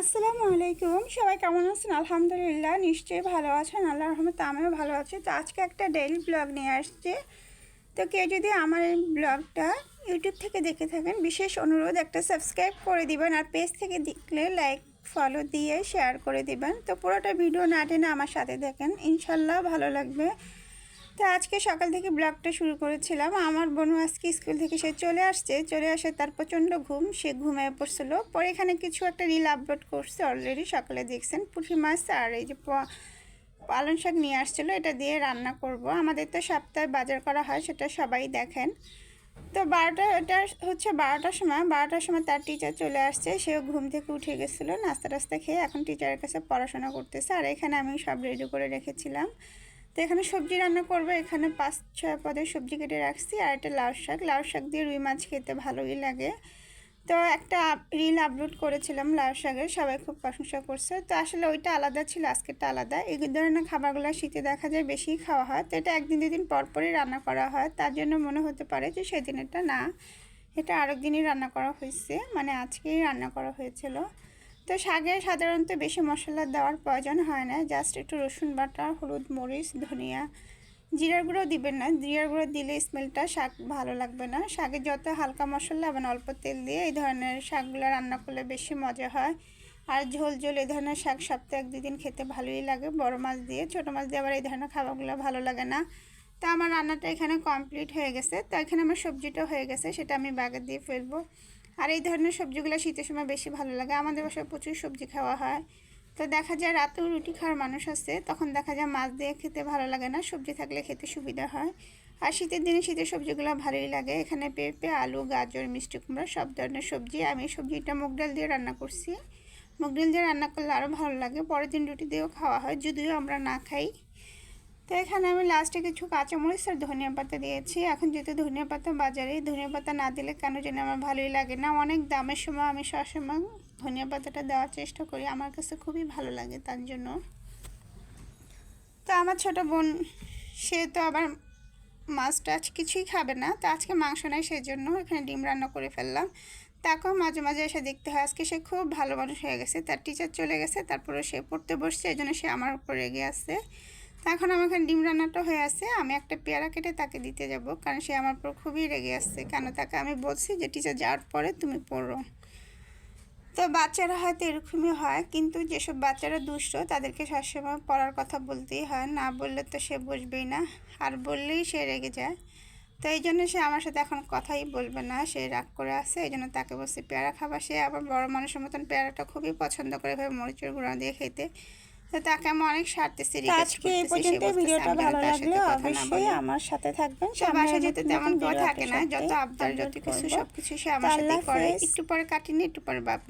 আসসালামু আলাইকুম। সবাই কেমন আছেন? আলহামদুলিল্লাহ, নিশ্চয়ই ভালো আছেন। আল্লাহ রহমত আমিও ভালো আছি। তো আজকে একটা ডেইলি ব্লগ নিয়ে আসছে। তো কেউ যদি আমার এই ব্লগটা ইউটিউব থেকে দেখে থাকেন, বিশেষ অনুরোধ, একটা সাবস্ক্রাইব করে দিবেন আর পেজ থেকে দেখলে লাইক ফলো দিয়ে শেয়ার করে দিবেন। তো পুরোটা ভিডিও না টেনে আমার সাথে দেখেন। ইনশাল্লাহ ভালো লাগবে। তো আজকে সকাল থেকে ব্লগটা শুরু করেছিলাম। আমার বোনু আজকে স্কুল থেকে সে চলে আসছে। চলে আসে তার প্রচণ্ড ঘুম। সে ঘুমিয়ে পড়ছিল। পরে এখানে কিছু একটা রিল আপলোড করছে অলরেডি সকালে দেখছেন পুঁটি মাছ আর এই যে পালং শাক নিয়ে আসছিল। এটা দিয়ে রান্না করব। আমাদের তো সপ্তাহে বাজার করা হয়, সেটা সবাই দেখেন। তো বারোটা, এটা হচ্ছে বারোটার সময়। বারোটার সময় তার টিচার চলে আসছে। সেও ঘুম থেকে উঠে গেছিল। নাস্তা টাস্তা খেয়ে এখন টিচারের কাছে পড়াশোনা করতেছে। আর এখানে আমি সব রেডি করে রেখেছিলাম। এখানে সবজি রান্না করব। এখানে পাঁচ, ছয় পদের সবজি কেটে রাখছি আর একটা লাউ শাক। লাউ শাক দিয়ে রুই মাছ খেতে ভালোই লাগে। তো একটা রিল আপলোড করেছিলাম লাউ শাকের, সবাই খুব প্রশংসা করছে। তো আসলে ওইটা আলাদা ছিল, আজকেরটা আলাদা। এই ধরনের খাবারগুলো শীতে দেখা যায় বেশি খাওয়া হয়। তো এটা একদিন দুদিন পর পরই রান্না করা হয়। তার জন্য মনে হতে পারে যে সেদিন এটা না, এটা আরেক দিনই রান্না করা হয়েছে। মানে আজকেই রান্না করা হয়েছিল। তো শাকে সাধারণত বেশি মশলা দেওয়ার প্রয়োজন হয় না জাস্ট একটু রসুন বাটা, হলুদ মরিচ, ধনিয়া, জিরার গুঁড়ো দিবেন না। জিরার গুঁড়ো দিলে স্মেলটা শাক ভালো লাগবে না। শাকে যত হালকা মশলা এবং অল্প তেল দিয়ে এই ধরনের শাকগুলো রান্না করলে বেশি মজা হয়। আর ঝোল ঝোল এই ধরনের শাক সপ্তাহে এক দুদিন খেতে ভালোই লাগে। বড় মাছ দিয়ে ছোট মাছ দিয়ে আবার এই ধরনের খাবারগুলো ভালো লাগে না। তো আমার রান্নাটা এখানে কমপ্লিট হয়ে গেছে। তো এখানে আমার সবজিটা হয়ে গেছে, সেটা আমি বাগে দিয়ে ফেলব। আর এই ধরনের সবজিগুলো শীতের সময় বেশি ভালো লাগে। আমাদের বাসায় প্রচুর সবজি খাওয়া হয়। তো দেখা যায় রাতেও রুটি খাওয়ার মানুষ আছে, তখন দেখা যায় মাছ দিয়ে খেতে ভালো লাগে না, সবজি থাকলে খেতে সুবিধা হয়। আর শীতের দিনে শীতের সবজিগুলো ভালোই লাগে। এখানে পেঁপে, আলু, গাজর, মিষ্টি কুমড়া সব ধরনের সবজি। আমি সবজিটা মুগ ডাল দিয়ে রান্না করছি। মুগ ডাল দিয়ে রান্না করলে আরও ভালো লাগে। পরের দিন রুটি দিয়েও খাওয়া হয়। যদিও আমরা না খাই তো এখানে আমি লাস্টে কিছু কাঁচামরিচ আর ধনিয়া পাতা দিয়েছি। এখন যেহেতু ধনিয়া পাতা বাজারে, ধনিয়া পাতা না দিলে কেন যেন আমার ভালোই লাগে না। অনেক দামের সময় আমি সবসময় ধনিয়া পাতাটা দেওয়ার চেষ্টা করি। আমার কাছে খুবই ভালো লাগে তার জন্য। তো আমার ছোট বোন, সে তো আবার মাছ টাছ কিছুই খাবে না। তো আজকে মাংস নেয় সেই জন্য এখানে ডিম রান্না করে ফেললাম। তাকেও মাঝে মাঝে এসে দেখতে হয়। আজকে সে খুব ভালো মানুষ হয়ে গেছে। তার টিচার চলে গেছে। তারপরে সে পড়তে বসছে। এই জন্য সে আমার উপর রেগে আসছে এখন আমার এখানে ডিম রান্নাটা হয়ে আছে। আমি একটা পেয়ারা কেটে তাকে দিতে যাব, কারণ সে আমার উপর খুবই রেগে আসছে কেন তাকে আমি বলছি যে, টিচার, যাওয়ার পরে তুমি পড়ো। তো বাচ্চারা হয়তো এরকমই হয়, কিন্তু যেসব বাচ্চারা দুষ্ট, তাদেরকে সবসময় পড়ার কথা বলতেই হয়। না বললে তো সে বুঝবেই না, আর বললেই সে রেগে যায়। তো এই জন্য সে আমার সাথে এখন কথাই বলবে না, সে রাগ করে আছে। এই জন্য তাকে বলছে, পেয়ারা খাবার সে আবার বড় মানুষের মতন পেয়ারাটা খুবই পছন্দ করে ভাবে মরিচের গুঁড়া দিয়ে খেতে। তাকে আমি অনেক সারতেছি আজকে এই পর্যন্ত ভিডিওটা ভালো লাগলে অবশ্যই আমার সাথে থাকবেন। সে সাথে যেতে তেমন কথা কেউ থাকে না যত আবদার যত কিছু সবকিছু সব কিছু সে আমার সাথে করে। একটু পরে কাটিনি একটু পরে বাপ